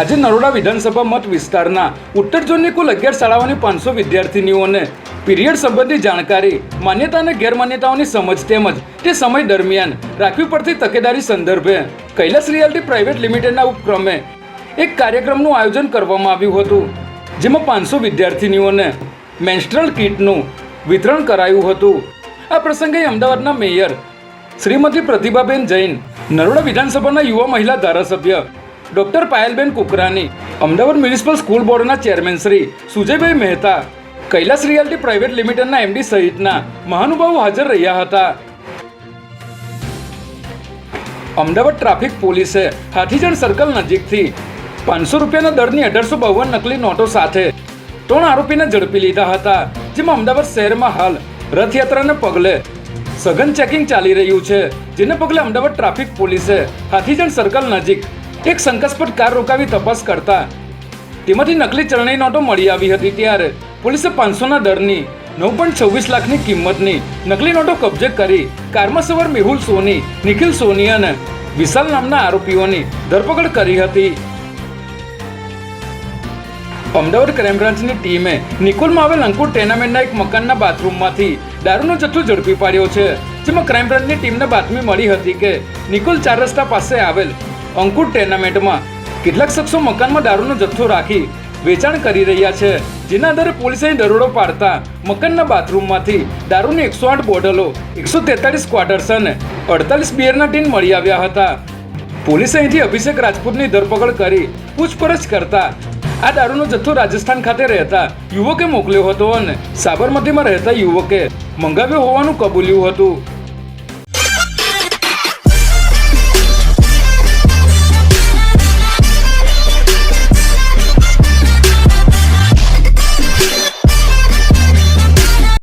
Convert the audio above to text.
આજે નરોડા વિધાનસભા મત વિસ્તારના ઉત્તર ઝોનની કુલ અગિયાર શાળાઓની પાંચસો વિદ્યાર્થીનીઓને પીરિયડ સંબંધી જાણકારી, માન્યતા અને ગેરમાન્યતાઓની સમજ તેમજ તે સમય દરમિયાન રાખવી પડતી તકેદારી સંદર્ભે કૈલાસ રિયાલિટી પ્રાઇવેટ લિમિટેડના ઉપક્રમે એક કાર્યક્રમનું આયોજન કરવામાં આવ્યું હતું, જેમાં પાંચસો વિદ્યાર્થીનીઓને મેન્સ્ટ્રલ કીટનું વિતરણ કરાયું હતું. આ પ્રસંગે અમદાવાદના મેયર શ્રીમતી પ્રતિભાબેન જૈન, નરોડા વિધાનસભાના યુવા મહિલા ધારાસભ્ય doctor Payalben Kukrani Ahmedabad municipal school બોર્ડના chairman Shri Sujaybhai Mehta, Kailas reality private લિમિટેડના એમડી સહિતના મહાનુભાવો હાજર રહ્યા હતા. અમદાવાદ ટ્રાફિક પોલીસે હાથીજણ સર્કલ નજીકથી પાંચસો રૂપિયાના દરની અઢારસો બાવન નકલી નોટો સાથે ત્રણ આરોપીને ઝડપી લીધા હતા, જેમાં અમદાવાદ શહેરમાં હાલ રથયાત્રાને પગલે સઘન ચેકિંગ ચાલી રહ્યું છે, જેને પગલે અમદાવાદ ટ્રાફિક પોલીસે હાથીજણ સર્કલ નજીક એક શંકાસ્પદ કાર રોકાવી તપાસ કરતા. તેમાંથી નકલી ચલણી નોટો મળી આવી હતી ત્યારે પોલીસે પાંચસોના દરની નવ પોઈન્ટ છવ્વીસ લાખની કિંમતની નકલી નોટો કબજે કરી કારમાં સવાર મેહુલ સોની, નિખિલ સોની અને વિશાલ નામના આરોપીઓની ધરપકડ કરી હતી. અમદાવાદ ક્રાઇમ બ્રાન્ચની ટીમે નિકોલમાં આવેલ અંકુર ટેનામેન્ટના એક મકાનના બાથરૂમમાંથી દારૂનો જથ્થો ઝડપી પાડ્યો છે, જેમાં ક્રાઇમ બ્રાન્ચની ટીમને બાતમી મળી હતી કે નિકોલ ચાર રસ્તા પાસે આવેલ અંકુર ટેર્નામેન્ટમાં કેટલાક શખ્સો મકાનમાં દારૂનો જથ્થો રાખી વેચાણ કરી રહ્યા છે, જેના આધારે પોલીસે દરોડો પાડતા મકાનના બાથરૂમમાંથી દારૂની એકસો આઠ બોટલો, એકસો તેતાલીસ ક્વાર્ટર્સ અને અડતાલીસ બિયરના ટીન મળી આવ્યા હતા. પોલીસે અહીંથી અભિષેક રાજપૂતની ધરપકડ કરી પૂછપરછ કરતા આ દારૂનો જથ્થો રાજસ્થાન ખાતે રહેતા યુવકે મોકલ્યો હતો અને સાબરમતીમાં રહેતા યુવકે મંગાવ્યો હોવાનું કબૂલ્યું હતું.